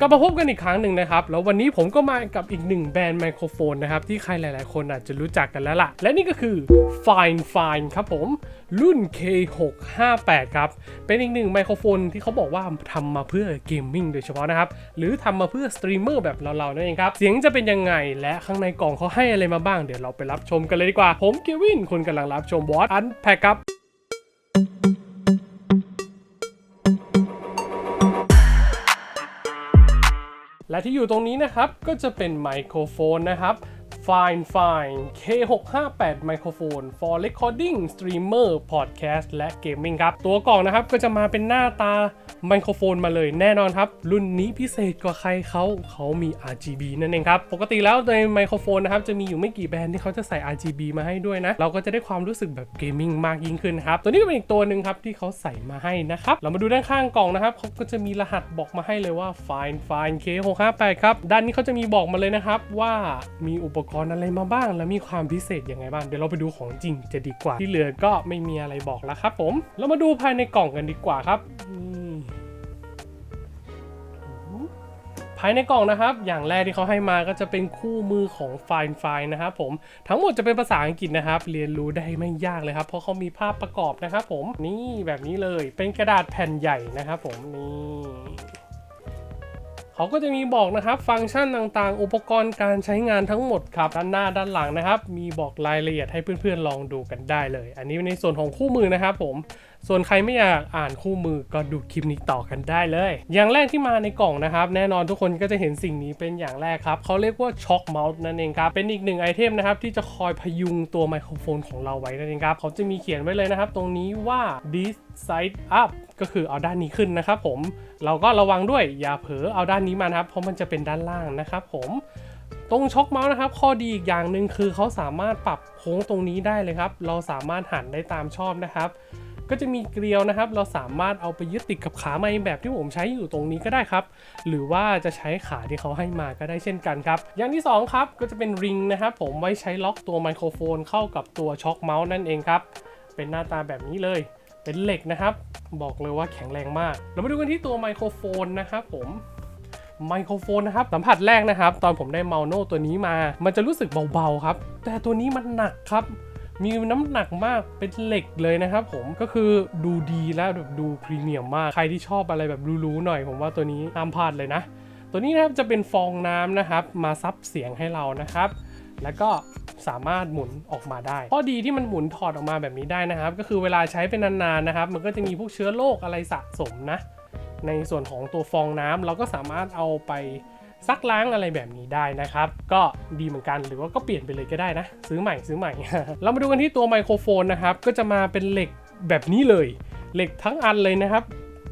กลับมาพบกันอีกครั้งหนึ่งนะครับ แล้ววันนี้ผมก็มากับอีกหนึ่งแบรนด์ไมโครโฟนนะครับ ที่ใครหลายๆ คนอาจจะรู้จักกันแล้วล่ะ และนี่ก็คือ Fine Fine ครับผม รุ่น K658 ครับ เป็นอีกหนึ่งไมโครโฟนที่เขาบอกว่าทำมาเพื่อเกมมิ่งโดยเฉพาะนะครับ หรือทำมาเพื่อสตรีมเมอร์แบบเราๆนั่นเองครับ เสียงจะเป็นยังไงและข้างในกล่องเขาให้อะไรมาบ้างเดี๋ยวเราไปรับชมกันเลยดีกว่าผมเกวินคุณกำลังรับชมวอตอันแพคครับ และที่อยู่ตรงนี้นะครับก็จะเป็นไมโครโฟนนะครับ Fine Fine K658 ไมโครโฟน for recording streamer podcast และ gaming ครับ ตัวกล่องนะครับก็จะมาเป็นหน้าตา ไมโครโฟนมาเลยแน่นอนครับ รุ่นนี้พิเศษกว่าใครเขาเขามี RGB นั่นเองครับ ปกติแล้วในไมโครโฟนนะครับจะมีอยู่ไม่กี่แบรนด์ที่เขาจะใส่ RGB มาให้ด้วยนะ เราก็จะได้ความรู้สึกแบบเกมมิ่งมากยิ่งขึ้นครับ ตัวนี้ก็เป็นอีกตัวหนึ่งครับที่เขาใส่มาให้นะครับ เรามาดูด้านข้างกล่องนะครับเขาก็จะมีรหัสบอกมาให้เลยว่า Fine Fine K658 ครับ ด้านนี้เขาจะมีบอกมาเลยนะครับว่ามีอุปกรณ์อะไรมาบ้าง และมีความพิเศษยังไงบ้าง เดี๋ยวเราไปดูของจริงจะดีกว่า ที่เหลือก็ไม่มีอะไรบอกแล้วครับผม เรามาดูภายในกล่องกันดีกว่าครับ ภายในกล่องนะครับ อย่างแรกที่เขาให้มาก็จะเป็นคู่มือของ Fine Fine นะครับผมทั้งหมดจะเป็นภาษาอังกฤษนะครับ เรียนรู้ได้ไม่ยากเลยครับ เพราะเขามีภาพประกอบนะครับ ผมนี่แบบนี้เลยเป็นกระดาษแผ่นใหญ่นะครับผมนี่เขาก็จะมีบอกนะครับฟังก์ชันต่างๆ อุปกรณ์การใช้งานทั้งหมดครับด้านหน้าด้านหลังนะครับ มีบอกรายละเอียดให้เพื่อนๆลองดูกันได้เลย อันนี้ในส่วนของคู่มือนะครับผมส่วนใครไม่อยากอ่านคู่มือก็ดูคลิปนี้ต่อกันได้เลย อย่างแรกที่มาในกล่องนะครับ แน่นอนทุกคนก็จะเห็นสิ่งนี้เป็นอย่างแรกครับเขาเรียกว่าช็อคเมาส์นั่นเองครับเป็นอีกหนึ่งไอเทมนะครับที่จะคอยพยุงตัวไมโครโฟนของเราไว้นั่นเองครับเขาจะมีเขียนไว้เลยนะครับตรงนี้ว่า this side up ก็คือเอาด้านนี้ขึ้นนะครับผมเราก็ระวังด้วยอย่าเผลอเอาด้านนี้มานะครับเพราะมันจะเป็นด้านล่างนะครับผมตรงช็อคเมาส์นะครับ ข้อดีอีกอย่างหนึ่งคือเขาสามารถปรับโค้งตรงนี้ได้เลยครับ เราสามารถหันได้ตามชอบนะครับ ก็จะมีเกลียวนะครับ เราสามารถเอาไปยึดติดกับขาไม้แบบที่ผมใช้อยู่ตรงนี้ก็ได้ครับ หรือว่าจะใช้ขาที่เขาให้มาก็ได้เช่นกันครับ อย่างที่สองครับ ก็จะเป็นริงนะครับ ผมไว้ใช้ล็อกตัวไมโครโฟนเข้ากับตัวช็อคเมาส์นั่นเองครับ เป็นหน้าตาแบบนี้เลย เป็นเหล็กนะครับ บอกเลยว่าแข็งแรงมาก เรามาดูกันที่ตัวไมโครโฟนนะครับผมไมโครโฟนนะครับ สัมผัสแรกนะครับ ตอนผมได้เมาโน่ตัวนี้มา มันจะรู้สึกเบาๆครับ แต่ตัวนี้มันหนักครับ มีน้ำหนักมากเป็นเหล็กเลยนะครับผมก็คือดูดีแล้วแบบดูพรีเมียมมาก ใครที่ชอบอะไรแบบรู้ๆหน่อย ผมว่าตัวนี้ห้ามพลาดเลยนะ ตัวนี้นะครับจะเป็นฟองน้ำนะครับ มาซับเสียงให้เรานะครับ แล้วก็สามารถหมุนออกมาได้ข้อดีที่มันหมุนถอดออกมาแบบนี้ได้นะครับ ก็คือเวลาใช้เป็นนานๆนะครับ มันก็จะมีพวกเชื้อโรคอะไรสะสมนะ ในส่วนของตัวฟองน้ำเราก็สามารถเอาไป ซักล้างอะไรแบบนี้ได้นะครับ ก็ดีเหมือนกันหรือว่าก็เปลี่ยนไปเลยก็ได้นะ ซื้อใหม่ซื้อใหม่ เรามาดูกันที่ตัวไมโครโฟนนะครับ ก็จะมาเป็นเหล็กแบบนี้เลย เหล็กทั้งอันเลยนะครับ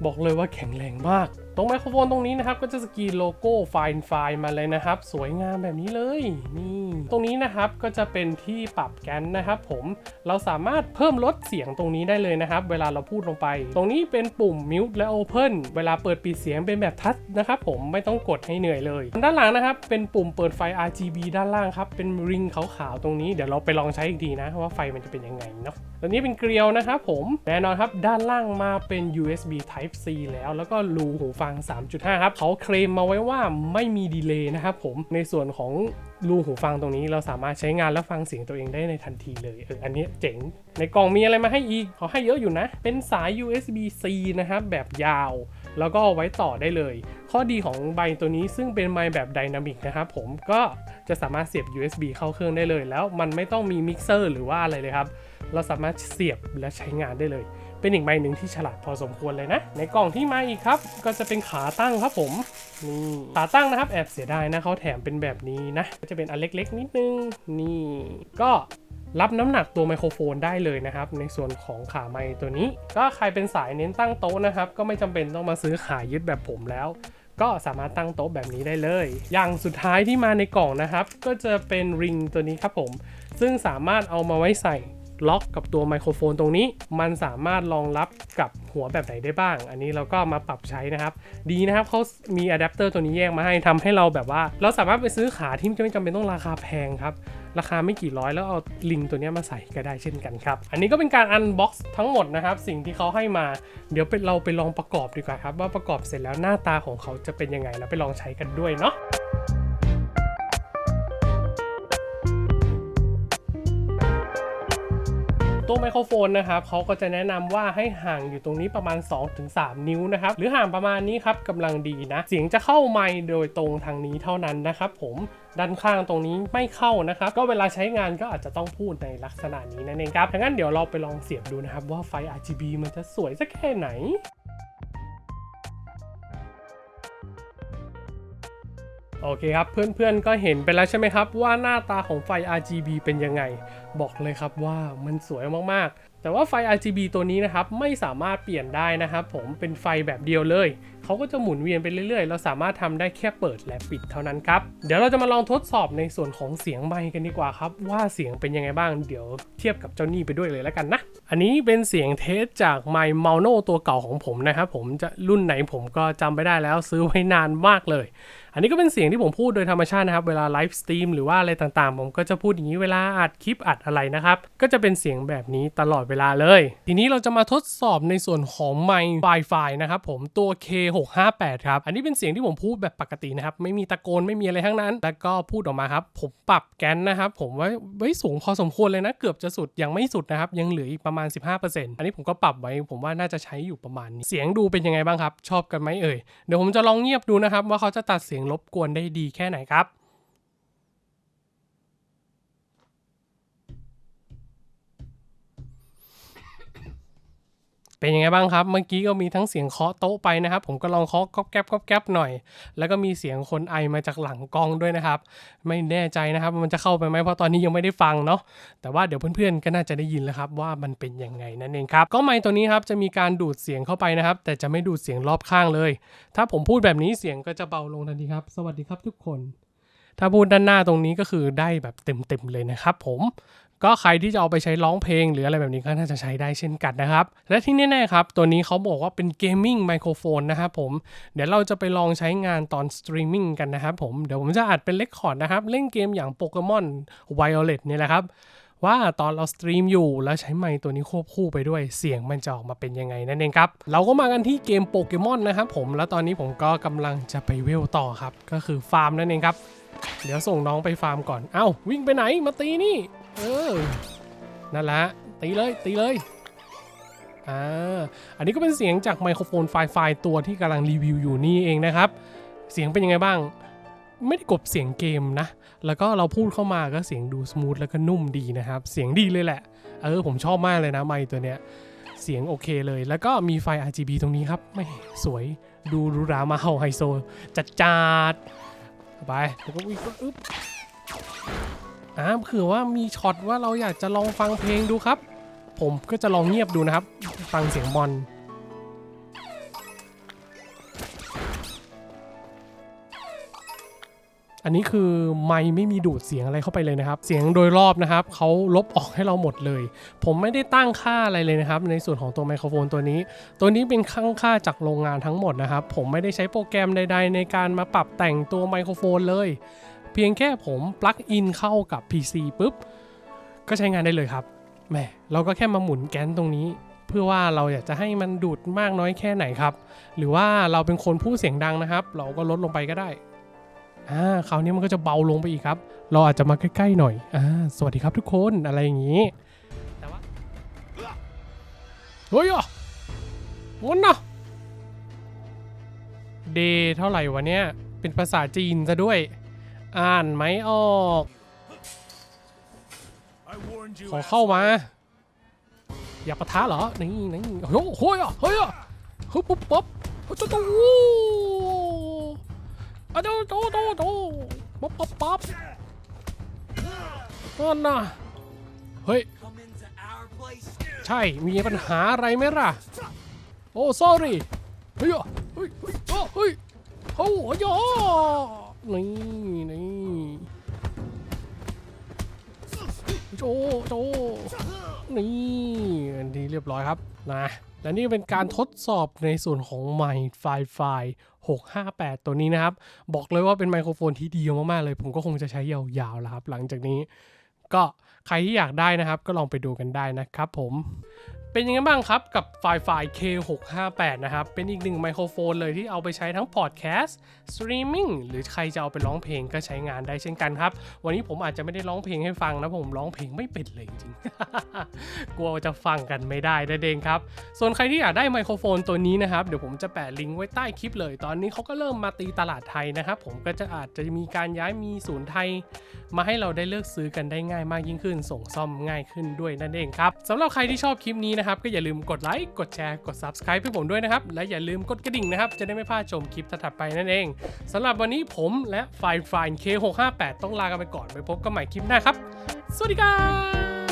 บอกเลยว่าแข็งแรงมาก ตรงไมโครโฟนตรงนี้นะครับก็จะสกรีนโลโก้ไฟน์ไฟล์มาเลยนะครับ สวยงามแบบนี้เลยนี่ตรงนี้นะครับก็จะเป็นที่ปรับแกนนะครับ ผมเราสามารถเพิ่มลดเสียงตรงนี้ได้เลยนะครับ เวลาเราพูดลงไป ตรงนี้เป็นปุ่ม mute และ open เวลาเปิดปิดเสียงเป็นแบบทัชนะครับ ผมไม่ต้องกดให้เหนื่อยเลย ด้านหลังนะครับเป็นปุ่มเปิดไฟ RGB ด้านล่างครับเป็นริงขาวๆตรงนี้เดี๋ยวเราไปลองใช้อีกทีนะว่าไฟมันจะเป็นยังไงเนาะตัวนี้เป็นเกลียวนะครับผมแน่นอนครับด้านล่างมาเป็น USB Type C แล้วแล้วก็รูหูฟัง3.5 ครับ เขาเคลมมาไว้ว่าไม่มีดีเลย์นะครับผม ในส่วนของรูหูฟังตรงนี้เราสามารถใช้งานและฟังเสียงตัวเองได้ในทันทีเลย เออ อันนี้เจ๋ง ในกล่องมีอะไรมาให้อีก เขาให้เยอะอยู่นะ เป็นสาย USB C นะครับ แบบยาว แล้วก็ไว้ต่อได้เลย ข้อดีของใบตัวนี้ซึ่งเป็นไมค์แบบไดนามิกนะครับผม ก็จะสามารถเสียบ USB เข้าเครื่องได้เลย แล้วมันไม่ต้องมีมิกเซอร์หรือว่าอะไรเลยครับ เราสามารถเสียบและใช้งานได้เลย เป็นอีกใบหนึ่งที่ฉลาดพอสมควรเลยนะ ในกล่องที่มาอีกครับ ก็จะเป็นขาตั้งครับผมนี่ขาตั้งนะครับแอบเสียดายนะเขาแถมเป็นแบบนี้นะ ก็จะเป็นอันเล็กๆ นิดนึงนี่ก็รับน้ำหนักตัวไมโครโฟนได้เลยนะครับ ในส่วนของขาไมค์ตัวนี้ ก็ใครเป็นสายเน้นตั้งโต๊ะนะครับ ก็ไม่จำเป็นต้องมาซื้อขายึดแบบผมแล้ว ก็สามารถตั้งโต๊ะแบบนี้ได้เลย อย่างสุดท้ายที่มาในกล่องนะครับ ก็จะเป็นริงตัวนี้ครับผม ซึ่งสามารถเอามาไว้ใส่ ล็อกกับตัวไมโครโฟนตรงนี้ มันสามารถรองรับกับหัวแบบไหนได้บ้าง อันนี้เราก็มาปรับใช้นะครับ ดีนะครับเขามีอะแดปเตอร์ตัวนี้แยกมาให้ทำให้เราแบบว่า เราสามารถไปซื้อขาที่ไม่จำเป็นต้องราคาแพงครับ ราคาไม่กี่ร้อยแล้วเอาลิงตัวนี้มาใส่ก็ได้เช่นกันครับ อันนี้ก็เป็นการอันบ็อกซ์ทั้งหมดนะครับ สิ่งที่เขาให้มาเดี๋ยวเเราไปลองประกอบดีกว่าครับ ว่าประกอบเสร็จแล้วหน้าตาของเขาจะเป็นยังไงแล้วไปลองใช้กันด้วยเนาะ ตัวไมโครโฟนนะครับเขาก็จะแนะนำว่าให้ห่างอยู่ตรงนี้ประมาณ 2-3 นิ้วนะครับ หรือห่างประมาณนี้ครับกำลังดีนะ เสียงจะเข้าไมค์โดยตรงทางนี้เท่านั้นนะครับผมด้านข้างตรงนี้ไม่เข้านะครับ ก็เวลาใช้งานก็อาจจะต้องพูดในลักษณะนี้นั่นเองครับดังนั้นเดี๋ยวเราไปลองเสียบดูนะครับว่าไฟ RGB มันจะสวยสักแค่ไหน โอเคครับ เพื่อนๆก็เห็นไปแล้วใช่ไหมครับ ว่าหน้าตาของไฟ RGB เป็นยังไง บอกเลยครับว่ามันสวยมากๆ แต่ว่าไฟ RGB ตัวนี้นะครับไม่สามารถเปลี่ยนได้นะครับ ผมเป็นไฟแบบเดียวเลย เขาก็จะหมุนเวียนไปเรื่อยๆ เราสามารถทำได้แค่เปิดและปิดเท่านั้นครับ เดี๋ยวเราจะมาลองทดสอบในส่วนของเสียงไมค์กันดีกว่าครับ ว่าเสียงเป็นยังไงบ้างเดี๋ยวเทียบกับเจ้านี่ไปด้วยเลยแล้วกันนะ อันนี้เป็นเสียงเทสจากไมค์ m a n o ตัวเก่าของผมนะครับผมจะรุ่นไหนผมก็จำไม่ได้แล้วซื้อไว้นานมากเลย อันนี้ก็เป็นเสียงที่ผมพูดโดยธรรมชาตินะครับ เวลาไลฟ์สตรีมหรือว่าอะไรต่างๆ ผมก็จะพูดอย่างนี้เวลาอัดคลิปอัดอะไรนะครับ ก็จะเป็นเสียงแบบนี้ตลอดเวลาเลย ทีนี้เราจะมาทดสอบในส่วนของไมค์ไฟไฟนะครับผมตัว K658 ครับ อันนี้เป็นเสียงที่ผมพูดแบบปกตินะครับ ไม่มีตะโกนไม่มีอะไรทั้งนั้น แล้วก็พูดออกมาครับ ผมปรับแกนนะครับ ผมไว้ไว้สูงพอสมควรเลยนะ เกือบจะสุดยังไม่สุดนะครับ ยังเหลืออีกประมาณ 15%อันนี้ผมก็ปรับไว้ ผมว่าน่าจะใช้อยู่ประมาณนี้ เสียงดูเป็นยังไงบ้างครับ ชอบกันไหมเอ่ย เดี๋ยวผมจะลองเงียบดูนะครับว่าเขาจะตัดเสียงลบกวนได้ดีแค่ไหนครับ เป็นยังไงบ้างครับ เมื่อกี้ก็มีทั้งเสียงเคาะโต๊ะไปนะครับ ผมก็ลองเคาะก๊อบแก๊บก๊อบแก๊บหน่อย แล้วก็มีเสียงคนไอมาจากหลังกล้องด้วยนะครับ ไม่แน่ใจนะครับมันจะเข้าไปไหมเพราะตอนนี้ยังไม่ได้ฟังเนาะ แต่ว่าเดี๋ยวเพื่อนๆก็น่าจะได้ยินแล้วครับว่ามันเป็นยังไงนั่นเองครับ ก็ไมค์ตัวนี้ครับจะมีการดูดเสียงเข้าไปนะครับ แต่จะไม่ดูดเสียงรอบข้างเลย ถ้าผมพูดแบบนี้เสียงก็จะเบาลงทันทีครับ สวัสดีครับทุกคน ถ้าพูดด้านหน้าตรงนี้ก็คือได้แบบเต็มๆเลยนะครับ ผม ก็ใครที่จะเอาไปใช้ร้องเพลงหรืออะไรแบบนี้ก็น่าจะใช้ได้เช่นกันนะครับ และที่แน่ๆครับ ตัวนี้เขาบอกว่าเป็นเกมมิ่งไมโครโฟนนะครับผม เดี๋ยวเราจะไปลองใช้งานตอนสตรีมมิ่งกันนะครับผม เดี๋ยวผมจะอัดเป็นเลคคอร์ดนะครับ เล่นเกมอย่างโปเกมอนไวโอเลตเนี่ยแหละครับ ว่าตอนเราสตรีมอยู่แล้วใช้ไมค์ตัวนี้ควบคู่ไปด้วยเสียงมันจะออกมาเป็นยังไงนั่นเองครับ เราก็มากันที่เกมโปเกมอนนะครับผมแล้วตอนนี้ผมก็กำลังจะไปเวลต่อครับก็คือฟาร์มนั่นเองครับเดี๋ยวส่งน้องไปฟาร์มก่อนเอ้าวิ่งไปไหนมาตีนี่ เออนั่นแหละตีเลยตีเลยอ่าอันนี้ก็เป็นเสียงจากไมโครโฟนไฟไฟตัวที่กำลังรีวิวอยู่นี่เองนะครับ เสียงเป็นยังไงบ้าง ไม่ได้กบเสียงเกมนะ แล้วก็เราพูดเข้ามาก็เสียงดูสมูทแล้วก็นุ่มดีนะครับ เสียงดีเลยแหละ เออผมชอบมากเลยนะไมตัวเนี้ยเสียงโอเคเลย แล้วก็มีไฟ RGB ตรงนี้ครับ ไม่สวยดูหรูหรามาเฮาไฮโซจัดจัดไปแล้วก็วิ่งอึ๊บ อ่าเผื่อว่ามีช็อตว่าเราอยากจะลองฟังเพลงดูครับ ผมก็จะลองเงียบดูนะครับ ฟังเสียงบอลอันนี้คือไมค์ไม่มีดูดเสียงอะไรเข้าไปเลยนะครับ เสียงโดยรอบนะครับเขาลบออกให้เราหมดเลย ผมไม่ได้ตั้งค่าอะไรเลยนะครับ ในส่วนของตัวไมโครโฟนตัวนี้ ตัวนี้เป็นค่าค่าจากโรงงานทั้งหมดนะครับ ผมไม่ได้ใช้โปรแกรมใด ๆ ในการมาปรับแต่งตัวไมโครโฟนเลย เพียงแค่ผมปลั๊กอินเข้ากับ PC ปุ๊บ ก็ใช้งานได้เลยครับแหมเราก็แค่มาหมุนแกนตรงนี้ เพื่อว่าเราอยากจะให้มันดูดมากน้อยแค่ไหนครับ หรือว่าเราเป็นคนพูดเสียงดังนะครับ เราก็ลดลงไปก็ได้อ่าคราวนี้มันก็จะเบาลงไปอีกครับ เราอาจจะมาใกล้ๆหน่อยอ่าสวัสดีครับทุกคนอะไรอย่างนี้แต่ว่าเฮ้ยอะมันนะเดเท่าไหร่วะเนี่ย เป็นภาษาจีนซะด้วย อ่านไหมออก ขอเข้ามา อยากปะทะเหรอ นี่นี่เฮ้ยเฮ้ยอะเฮ้ยอะเฮ้ยปุ๊บปุ๊บเฮ้ยโตโตอะโตโตโตโตป๊บป๊บป๊บนั่นน่ะเฮ้ย Come into our place. ใช่ มีปัญหาอะไรไหมล่ะ โอ้ sorry เฮ้ยอะเฮ้ย เฮ้ยอ้อเฮ้ยโอ้ยอะ นี่นี่โจโจนี่อันนี้เรียบร้อยครับนะและนี่เป็นการทดสอบในส่วนของไมค์ไฟไฟ658 ตัวนี้นะครับ บอกเลยว่าเป็นไมโครโฟนที่ดีมาก ๆ เลย ผมก็คงจะใช้ยาวๆแล้วครับ หลังจากนี้ ก็ใครที่อยากได้นะครับ ก็ลองไปดูกันได้นะครับผม เป็นยังไงบ้างครับกับไฟล์ไฟล์ K658 นะครับ เป็นอีกหนึ่งไมโครโฟนเลยที่เอาไปใช้ทั้งพอดแคสต์สตรีมมิ่งหรือใครจะเอาไปร้องเพลงก็ใช้งานได้เช่นกันครับ วันนี้ผมอาจจะไม่ได้ร้องเพลงให้ฟังนะผมร้องเพลงไม่เป็นเลยจริงๆ กลัวจะฟังกันไม่ได้นั่นเองครับ ส่วนใครที่อยากได้ไมโครโฟนตัวนี้นะครับ เดี๋ยวผมจะแปะลิงก์ไว้ใต้คลิปเลย ตอนนี้เขาก็เริ่มมาตีตลาดไทยนะครับ ผมก็จะอาจจะมีการย้ายมีศูนย์ไทย มาให้เราได้เลือกซื้อกันได้ง่ายมากยิ่งขึ้น ส่งซ่อมง่ายขึ้นด้วยนั่นเองครับสำหรับใครที่ชอบคลิปนี้นะครับ ก็อย่าลืมกดไลค์กดแชร์กด Subscribe ให้ผมด้วยนะครับ และอย่าลืมกดกระดิ่งนะครับ จะได้ไม่พลาดชมคลิปถัดไปนั่นเองสำหรับวันนี้ผมและไฟล์ไฟล์ K658 ต้องลากันไปก่อนไปพบกันใหม่คลิปหน้าครับ สวัสดีครับ